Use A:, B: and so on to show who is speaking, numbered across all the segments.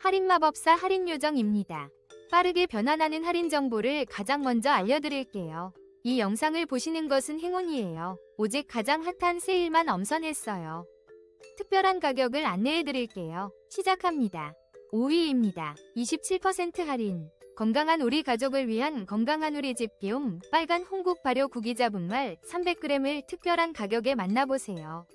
A: 할인마법사 할인요정입니다. 빠르게 변환하는 할인 정보를 가장 먼저 알려드릴게요. 이 영상을 보시는 것은 행운이에요. 오직 가장 핫한 세일만 엄선했어요. 특별한 가격을 안내해드릴게요. 시작합니다. 5위입니다. 27% 할인. 건강한 우리 가족을 위한 건강한 우리 집 비움 빨간 홍국 발효 구기자 분말 300g을 특별한 가격에 만나보세요.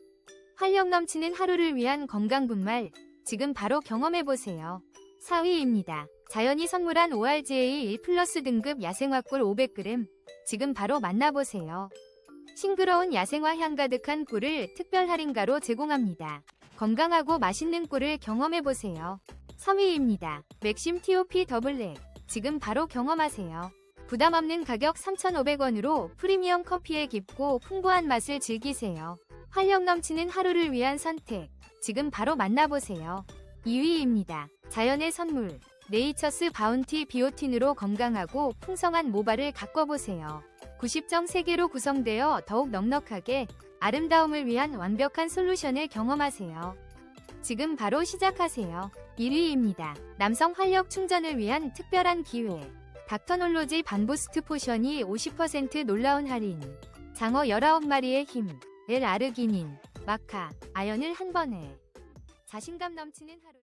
A: 활력 넘치는 하루를 위한 건강 분말 지금 바로 경험해보세요. 4위입니다. 자연이 선물한 ORGA 1 플러스 등급 야생화 꿀 500g 지금 바로 만나보세요. 싱그러운 야생화 향 가득한 꿀을 특별 할인가로 제공합니다. 건강하고 맛있는 꿀을 경험해보세요. 3위입니다. 맥심 TOP 더블랙 지금 바로 경험하세요. 부담 없는 가격 3,500원으로 프리미엄 커피의 깊고 풍부한 맛을 즐기세요. 활력 넘치는 하루를 위한 선택. 지금 바로 만나보세요. 2위입니다. 자연의 선물. 네이처스 바운티 비오틴으로 건강하고 풍성한 모발을 가꿔보세요. 90점 3개로 구성되어 더욱 넉넉하게 아름다움을 위한 완벽한 솔루션을 경험하세요. 지금 바로 시작하세요. 1위입니다. 남성 활력 충전을 위한 특별한 기회. 닥터놀로지 반부스트 포션이 50% 놀라운 할인. 장어 19마리의 힘. L 아르기닌, 마카, 아연을 한 번에. 자신감 넘치는 하루.